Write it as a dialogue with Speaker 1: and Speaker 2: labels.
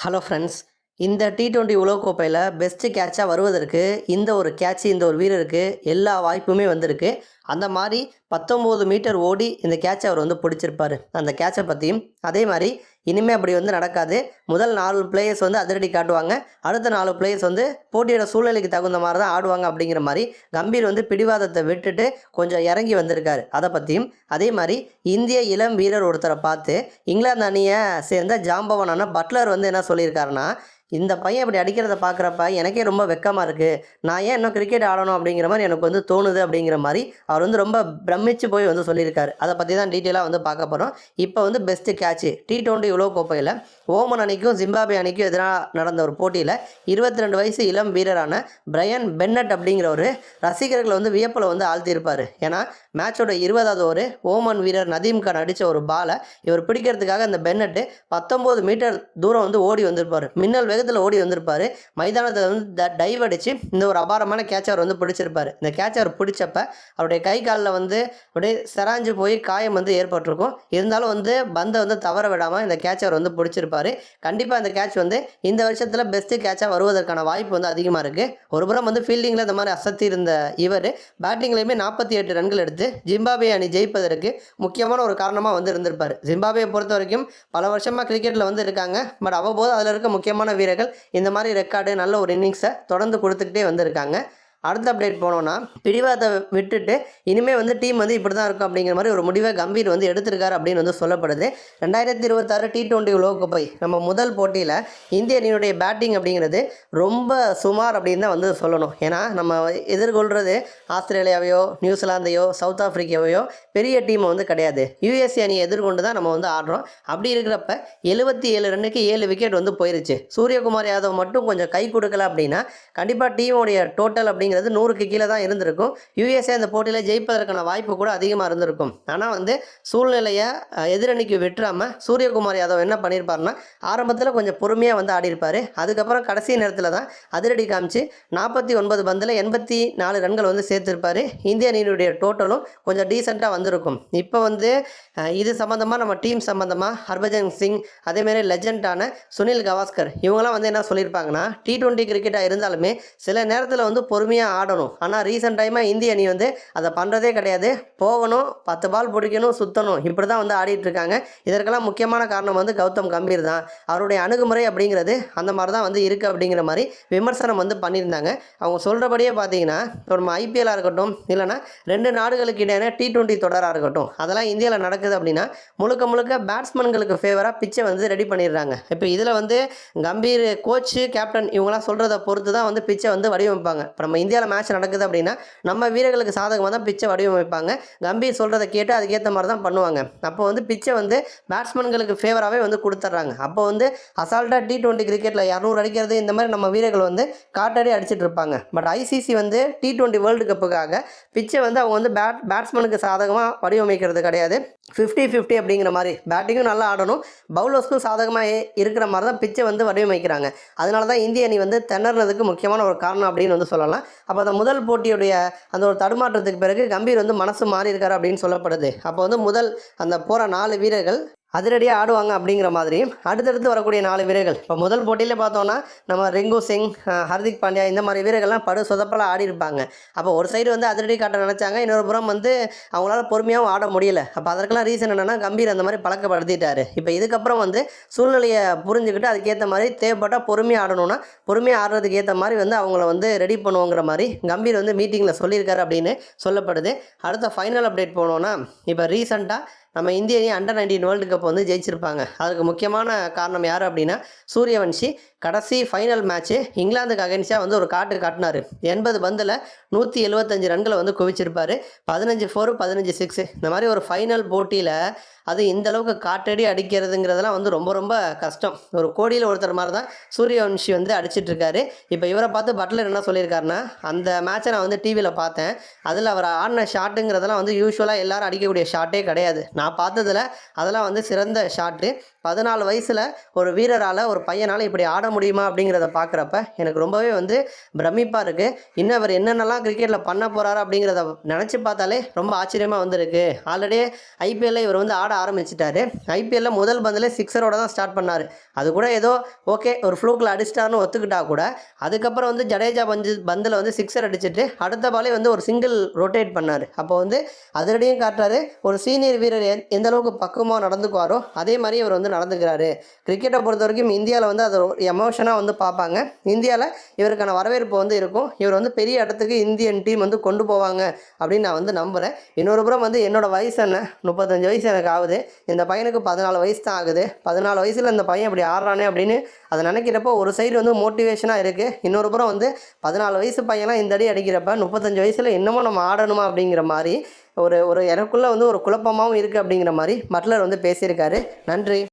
Speaker 1: Hello friends இந்த T twenty உலகக்கோப்பையில் best கேட்சாக வருவதற்கு இந்த ஒரு கேட்ச் இந்த ஒரு வீரருக்கு எல்லா வாய்ப்புமே வந்திருக்கு. அந்த மாதிரி பத்தொம்போது மீட்டர் ஓடி இந்த கேட்சை அவர் வந்து பிடிச்சிருப்பார். அந்த கேட்சை பற்றியும் அதே மாதிரி இனிமேல் அப்படி வந்து நடக்காது. முதல் நாலு பிளேயர்ஸ் வந்து அதிரடி காட்டுவாங்க. அடுத்த நாலு பிளேயர்ஸ் வந்து போட்டியோட சூழ்நிலைக்கு தகுந்த மாதிரி தான் ஆடுவாங்க அப்படிங்கிற மாதிரி கம்பீர் வந்து பிடிவாதத்தை விட்டுட்டு கொஞ்சம் இறங்கி வந்திருக்காரு. அதை பற்றியும் அதே மாதிரி இந்திய இளம் வீரர் ஒருத்தரை பார்த்து இங்கிலாந்து அணியை சேர்ந்த ஜாம்பவனான பட்லர் வந்து என்ன சொல்லியிருக்காருன்னா இந்த பையன் இப்படி அடிக்கிறத பார்க்குறப்ப எனக்கே ரொம்ப வெக்கமாக இருக்குது நான் ஏன் இன்னும் கிரிக்கெட் ஆடணும்? அப்படிங்கிற மாதிரி எனக்கு வந்து தோணுது அப்படிங்கிற மாதிரி அவர் வந்து ரொம்ப பிரமிச்சு போய் வந்து சொல்லியிருக்காரு. அதை பற்றி தான் டீட்டெயிலாக வந்து பார்க்க போகிறோம் இப்போ வந்து பெஸ்ட்டு கேட்ச்சு டி டுவெண்ட்டி உலக கோப்பையில் ஓமன் அணிக்கும் ஜிம்பாபே அணிக்கும் எதிராக நடந்த ஒரு போட்டியில் இருபத்தி ரெண்டு வயசு இளம் வீரரான பிரையன் பென்னட் அப்படிங்கிற ஒரு ரசிகர்களை வந்து வியப்பில் வந்து ஆழ்த்தியிருப்பார். ஏன்னா மேட்சோட இருபதாவது ஒரு ஓமன் வீரர் நதீம் கான் அடித்த ஒரு பாலை இவர் பிடிக்கிறதுக்காக அந்த பென்னட்டு பத்தொம்போது மீட்டர் தூரம் வந்து ஓடி வந்திருப்பார். மின்னல் வேகத்தில் ஓடி வந்திருப்பார். மைதானத்தில் வந்து த டைவ் அடித்து இந்த ஒரு அபாரமான கேட்ச் அவர் வந்து பிடிச்சிருப்பார். இந்த கேட்ச் அவர் பிடிச்சப்ப அவருடைய கை காலில் வந்து அப்படியே செராஞ்சு போய் காயம் வந்து ஏற்பட்டிருக்கும். இருந்தாலும் வந்து பந்தை வந்து தவற விடாமல் இந்த கேட்ச் அவர் வந்து பிடிச்சிருப்பார். கண்டிப்பாக அந்த கேட்ச் வந்து இந்த வருஷத்தில் பெஸ்ட்டு கேட்சாக வருவதற்கான வாய்ப்பு வந்து அதிகமாக இருக்குது ஒரு புறம் வந்து ஃபீல்டிங்கில் இந்த மாதிரி அசத்தி இருந்த இவர் பேட்டிங்லேயுமே நாற்பத்தி எட்டு ரன்கள் எடுத்து ஜிம்பாபே அணி ஜெயிப்பதற்கு முக்கியமான ஒரு காரணமாக வந்து இருந்திருப்பார். ஜிம்பாபேயை பொறுத்த வரைக்கும் பல வருஷமாக கிரிக்கெட்டில் வந்து இருக்காங்க. பட் அவ்வப்போது அதில் இருக்க முக்கியமான வீரர்கள் இந்த மாதிரி ரெக்கார்டு நல்ல ஒரு இன்னிங்ஸை தொடர்ந்து கொடுத்துக்கிட்டே வந்திருக்காங்க அடுத்த அப்டேட் போனோன்னா பிடிவாதத்தை விட்டுட்டு இனிமேல் வந்து டீம் வந்து இப்படி தான் இருக்கும் அப்படிங்கிற மாதிரி ஒரு முடிவை கம்பீர் வந்து எடுத்திருக்காரு அப்படின்னு வந்து சொல்லப்படுது. ரெண்டாயிரத்தி இருபத்தாறு டி டுவெண்ட்டி உலகக்கோப்பை நம்ம முதல் போட்டியில் இந்திய அணியினுடைய பேட்டிங் அப்படிங்கிறது ரொம்ப சுமார் அப்படின்னு தான் வந்து சொல்லணும். ஏன்னா நம்ம எதிர்கொள்கிறது ஆஸ்திரேலியாவையோ நியூசிலாந்தையோ சவுத் ஆஃப்ரிக்காவையோ பெரிய டீம் வந்து கிடையாது. யூஎஸ்ஏ அணியை எதிர்கொண்டு தான் நம்ம வந்து ஆடுறோம். அப்படி இருக்கிறப்ப எழுபத்தி ஏழு ரன்னுக்கு ஏழு விக்கெட் வந்து போயிருச்சு. சூரியகுமார் யாதவ் மட்டும் கொஞ்சம் கை கொடுக்கல அப்படின்னா கண்டிப்பாக டீமுடைய டோட்டல் அப்படிங்கிறது நூறுக்கு கீழே தான் இருந்திருக்கும். யுஎஸ்ஏ அந்த போட்டியில் ஜெயிப்பதற்கான வாய்ப்பு கூட அதிகமாக இருந்திருக்கும். ஆனால் வந்து சூழ்நிலையை எதிரணிக்கு வெட்டுறாமல் சூரியகுமார் யாதவ் என்ன பண்ணியிருப்பாருன்னா ஆரம்பத்தில் கொஞ்சம் பொறுமையாக வந்து ஆடியிருப்பார். அதுக்கப்புறம் கடைசி நேரத்தில் தான் அதிரடி காமிச்சு நாற்பத்தி ஒன்பது பந்தில் எண்பத்தி நாலு ரன்கள் வந்து சேர்த்துருப்பார். இந்திய அணியினுடைய டோட்டலும் கொஞ்சம் டீசெண்டாக வந்திருக்கும். இப்போ வந்து இது சம்மந்தமாக நம்ம டீம் சம்மந்தமாக ஹர்பஜன் சிங் அதேமாரி லெஜெண்டான சுனில் கவாஸ்கர் இவங்கெல்லாம் வந்து என்ன சொல்லியிருப்பாங்கன்னா டி ட்வெண்ட்டி கிரிக்கெட்டாக இருந்தாலுமே சில நேரத்தில் வந்து பொறுமையாக ஆடணும். ஆனால் ரீசெண்ட் டைமாக இந்திய அணி வந்து அதை பண்ணுறதே கிடையாது. போகணும் பத்து பால் பிடிக்கணும் சுற்றணும் இப்படி தான் வந்து ஆடிட்டுருக்காங்க இதற்கெல்லாம் முக்கியமான காரணம் வந்து கௌதம் கம்பீர் தான். அவருடைய அணுகுமுறை அப்படிங்கிறது அந்த மாதிரி தான் வந்து இருக்குது அப்படிங்கிற மாதிரி விமர்சனம் வந்து பண்ணியிருந்தாங்க. அவங்க சொல்கிறபடியே பார்த்தீங்கன்னா இப்போ நம்ம ஐபிஎல்லாக இருக்கட்டும் இல்லைன்னா ரெண்டு நாடுகளுக்கு இடையான டி டுவெண்ட்டி தொடராக இருக்கட்டும் அதெல்லாம் இந்தியாவில் நடக்குது அப்படின்னா முழுக்க முழுக்க பேட்ஸ்மேன்களுக்கு ஃபேவராக பிச்சை வந்து ரெடி பண்ணிடுறாங்க. இப்போ இதில் வந்து கம்பீர் கோச்சு கேப்டன் இவங்களாம் சொல்கிறத பொறுத்து தான் வந்து பிச்சை வந்து வடிவமைப்பாங்க. இப்போ நம்ம இந்தியாவில் மேட்ச் நடக்குது அப்படின்னா நம்ம வீரர்களுக்கு சாதகமாக தான் பிச்சை வடிவமைப்பாங்க. கம்பீர் சொல்கிறத கேட்டு அதுக்கேற்ற மாதிரி தான் பண்ணுவாங்க. அப்போ வந்து பிச்சை வந்து பேட்ஸ்மேன்களுக்கு ஃபேவராகவே வந்து கொடுத்துட்றாங்க அப்போ வந்து அசால்ட்டாக டி டுவெண்ட்டி கிரிக்கெட்டில் இரநூறு அடிக்கிறது இந்த மாதிரி நம்ம வீரர்கள் வந்து காட்டடி அடிச்சிட்டு இருப்பாங்க. பட் ஐசிசி வந்து டி டுவெண்ட்டி வேர்ல்டு கப்புக்காக பிச்சை வந்து அவங்க வந்து பேட் பேட்ஸ்மேனுக்கு சாதகமாக வடிவமைக்கிறது கிடையாது. ஃபிஃப்டி ஃபிஃப்டி அப்படிங்கிற மாதிரி. பேட்டிங்கும் நல்லா ஆடணும். பவுலர்ஸ்க்கும் சாதகமாக இருக்கிற மாதிரி தான் பிச்சை வந்து வடிவமைக்கிறாங்க. அதனால தான் இந்திய அணி வந்து திணறதுக்கு முக்கியமான ஒரு காரணம் அப்படின்னு வந்து சொல்லலாம். அப்போ அந்த முதல் போட்டியுடைய அந்த ஒரு தடுமாற்றத்துக்கு பிறகு கம்பீர் வந்து மனசு மாறி இருக்காரு அப்படின்னு சொல்லப்படுது. அப்போ வந்து முதல் அந்த போகிற நாலு வீரர்கள் அதிரடியாக ஆடுவாங்க அப்படிங்கிற மாதிரி. அடுத்தடுத்து வரக்கூடிய நாலு வீரர்கள். இப்போ முதல் போட்டியில் பார்த்தோன்னா நம்ம ரிங்கு சிங் ஹர்திக் பாண்டியா இந்த மாதிரி வீரர்கள்லாம் படு சொதப்பலாக ஆடி இருப்பாங்க. அப்போ ஒரு சைடு வந்து அதிரடி காட்ட நினச்சாங்க இன்னொரு புறம் வந்து அவங்களால பொறுமையாகவும் ஆட முடியல. அப்போ அதற்கெல்லாம் ரீசன் என்னென்னா கம்பீர் அந்த மாதிரி பழக்கப்படுத்திட்டாரு. இப்போ இதுக்கப்புறம் வந்து சூழ்நிலையை புரிஞ்சுக்கிட்டு அதுக்கேற்ற மாதிரி தேவைப்பட்டால் பொறுமையாக ஆடணும்னா பொறுமையாக ஆடுறதுக்கு ஏற்ற மாதிரி வந்து அவங்கள வந்து ரெடி பண்ணுவோங்கிற மாதிரி கம்பீர் வந்து மீட்டிங்கில் சொல்லியிருக்காரு அப்படின்னு சொல்லப்படுது. அடுத்த ஃபைனல் அப்டேட் போனோன்னா இப்போ ரீசெண்டாக நம்ம இந்திய அணி அண்டர் நைன்டீன் வேர்ல்டு கப் வந்து ஜெயிச்சிருப்பாங்க. அதுக்கு முக்கியமான காரணம் யார் அப்படின்னா சூரியவன்ஷி. கடைசி ஃபைனல் மேட்ச்சு இங்கிலாந்துக்கு அகென்ஸ்டாக வந்து ஒரு காட்டு காட்டினார். எண்பது பந்தில் நூற்றி எழுபத்தஞ்சு ரன்களை வந்து குவிச்சிருப்பார். பதினஞ்சு ஃபோர் பதினஞ்சு சிக்ஸு இந்த மாதிரி ஒரு ஃபைனல் போட்டியில் அது இந்த அளவுக்கு காட்டடி அடிக்கிறதுங்கிறதெல்லாம் வந்து ரொம்ப ரொம்ப கஷ்டம். ஒரு கோடியில் ஒருத்தர் மாதிரி தான் சூரியவன்ஷி வந்து அடிச்சிட்டு இருக்காரு இப்போ இவரை பார்த்து பட்லர் என்ன சொல்லியிருக்காருன்னா அந்த மேட்சை நான் வந்து டிவியில் பார்த்தேன். அதில் அவர் ஆடின ஷாட்டுங்கிறதெல்லாம் வந்து யூஸ்வலாக எல்லாரும் அடிக்கக்கூடிய ஷாட்டே கிடையாது. நான் பார்த்ததுல அதெல்லாம் வந்து சிறந்த ஷாட்டு பதினாலு வயசில் ஒரு வீரரால் ஒரு பையனால் இப்படி ஆட முடியுமா அப்படிங்கிறத பார்க்குறப்ப எனக்கு ரொம்பவே வந்து பிரமிப்பாக இருக்குது இன்னும் அவர் என்னென்னலாம் கிரிக்கெட்டில் பண்ண போகிறாரு அப்படிங்கிறத நினச்சி பார்த்தாலே ரொம்ப ஆச்சரியமாக வந்திருக்கு. ஆல்ரெடி ஐபிஎல்ல இவர் வந்து ஆட ஆரம்பிச்சிட்டாரு. ஐபிஎல்ல முதல் பந்தில் சிக்ஸரோட தான் ஸ்டார்ட் பண்ணார். அது கூட ஏதோ ஓகே ஒரு ஃப்ளூக்கில் அடிச்சிட்டாருன்னு ஒத்துக்கிட்டா கூட அதுக்கப்புறம் வந்து ஜடேஜா பஞ்சு பந்தில் வந்து சிக்ஸர் அடிச்சுட்டு அடுத்த பாலே வந்து ஒரு சிங்கிள் ரொட்டேட் பண்ணார். அப்போ வந்து அதிரடியும் காட்டுறாரு. ஒரு சீனியர் வீரர் எந்த அளவுக்கு பக்குவமாக நடந்துக்குவாரோ அதே மாதிரி இவர் வந்து நடந்துக்கிறாரு. கிரிக்கெட்டை பொறுத்த வரைக்கும் இந்தியாவில் வந்து அது எமோஷனாக வந்து பார்ப்பாங்க. இந்தியாவில் இவருக்கான வரவேற்பு வந்து இருக்கும். இவர் வந்து பெரிய இடத்துக்கு இந்தியன் டீம் வந்து கொண்டு போவாங்க அப்படின்னு நான் வந்து நம்புகிறேன் இன்னொரு புறம் வந்து என்னோடய வயசு என்ன? முப்பத்தஞ்சு வயசு எனக்கு ஆகுது. இந்த பையனுக்கு பதினாலு வயசு தான் ஆகுது. பதினாலு வயசில் இந்த பையன் இப்படி ஆடுறானே அப்படின்னு அதை நினைக்கிறப்போ ஒரு சைடு வந்து மோட்டிவேஷனாக இருக்குது இன்னொரு புறம் வந்து பதினாலு வயசு பையன்லாம் இந்த அடி அடிக்கிறப்ப முப்பத்தஞ்சு வயசில் இன்னமும் நம்ம ஆடணுமா அப்படிங்கிற மாதிரி ஒரு ஒரு எனக்குள்ளே வந்து ஒரு குழப்பமாகவும் இருக்குது அப்படிங்கிற மாதிரி மட்லர் வந்து பேசியிருக்காரு. நன்றி.